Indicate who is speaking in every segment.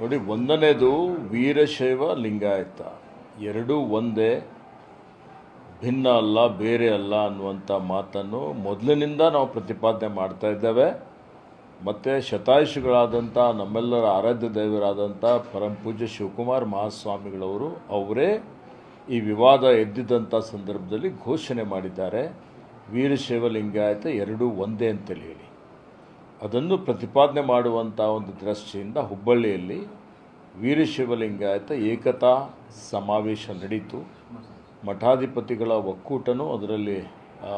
Speaker 1: ನೋಡಿ, ಒಂದನೇದು ವೀರಶೈವ ಲಿಂಗಾಯತ. ಎರಡೂ ಒಂದೇ, ಭಿನ್ನ ಅಲ್ಲ, ಬೇರೆ ಅಲ್ಲ ಅನ್ನುವಂಥ ಮಾತನ್ನು ಮೊದಲಿನಿಂದ ನಾವು ಪ್ರತಿಪಾದನೆ ಮಾಡ್ತಾ ಇದ್ದೇವೆ. ಮತ್ತು ಶತಾಯುಷಿಗಳಾದಂಥ, ನಮ್ಮೆಲ್ಲರ ಆರಾಧ್ಯ ದೈವರಾದಂಥ ಪರಂ ಪೂಜ್ಯ ಶಿವಕುಮಾರ್ ಮಹಾಸ್ವಾಮಿಗಳವರು ಅವರೇ ಈ ವಿವಾದ ಎದ್ದಿದ್ದಂಥ ಸಂದರ್ಭದಲ್ಲಿ ಘೋಷಣೆ ಮಾಡಿದ್ದಾರೆ. ವೀರಶೈವ ಲಿಂಗಾಯತ ಎರಡೂ ಒಂದೇ ಅಂತೇಳಿ ಹೇಳಿ. ಅದನ್ನು ಪ್ರತಿಪಾದನೆ ಮಾಡುವಂಥ ಒಂದು ದೃಷ್ಟಿಯಿಂದ ಹುಬ್ಬಳ್ಳಿಯಲ್ಲಿ ವೀರಶಿವಲಿಂಗಾಯತ ಏಕತಾ ಸಮಾವೇಶ ನಡೀತು. ಮಠಾಧಿಪತಿಗಳ ಒಕ್ಕೂಟನೂ ಅದರಲ್ಲಿ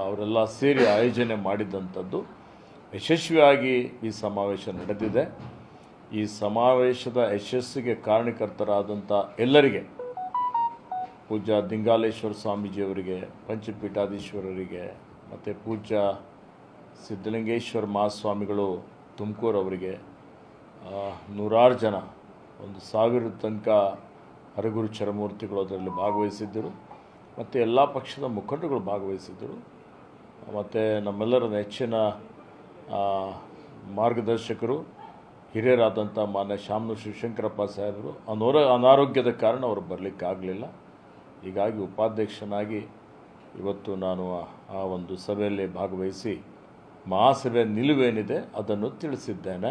Speaker 1: ಅವರೆಲ್ಲ ಸೇರಿ ಆಯೋಜನೆ ಮಾಡಿದಂಥದ್ದು. ಯಶಸ್ವಿಯಾಗಿ ಈ ಸಮಾವೇಶ ನಡೆದಿದೆ. ಈ ಸಮಾವೇಶದ ಯಶಸ್ಸಿಗೆ ಕಾರಣಕರ್ತರಾದಂಥ ಎಲ್ಲರಿಗೆ, ಪೂಜ್ಯ ದಿಂಗಾಲೇಶ್ವರ ಸ್ವಾಮೀಜಿಯವರಿಗೆ, ಪಂಚಪೀಠಾಧೀಶ್ವರರಿಗೆ, ಮತ್ತು ಪೂಜ್ಯ ಸಿದ್ಧಲಿಂಗೇಶ್ವರ ಮಹಾಸ್ವಾಮಿಗಳು ತುಮಕೂರು ಅವರಿಗೆ ನೂರಾರು ಜನ, ಒಂದು ಸಾವಿರದ ತನಕ ಹರಗುರು ಚರಮೂರ್ತಿಗಳು ಅದರಲ್ಲಿ ಭಾಗವಹಿಸಿದ್ದರು. ಮತ್ತು ಎಲ್ಲ ಪಕ್ಷದ ಮುಖಂಡರುಗಳು ಭಾಗವಹಿಸಿದ್ದರು. ಮತ್ತು ನಮ್ಮೆಲ್ಲರ ನೆಚ್ಚಿನ ಮಾರ್ಗದರ್ಶಕರು ಹಿರಿಯರಾದಂಥ ಮಾನ್ಯ ಶಾಮನು ಶಿವಶಂಕರಪ್ಪ ಸಾಹೇಬರು, ಅನೋರ, ಅನಾರೋಗ್ಯದ ಕಾರಣ ಅವರು ಬರಲಿಕ್ಕಾಗಲಿಲ್ಲ. ಹೀಗಾಗಿ ಉಪಾಧ್ಯಕ್ಷನಾಗಿ ಇವತ್ತು ನಾನು ಆ ಒಂದು ಸಭೆಯಲ್ಲಿ ಭಾಗವಹಿಸಿ ಮಹಾಸಭೆಯ ನಿಲುವೇನಿದೆ ಅದನ್ನು ತಿಳಿಸಿದ್ದೇನೆ.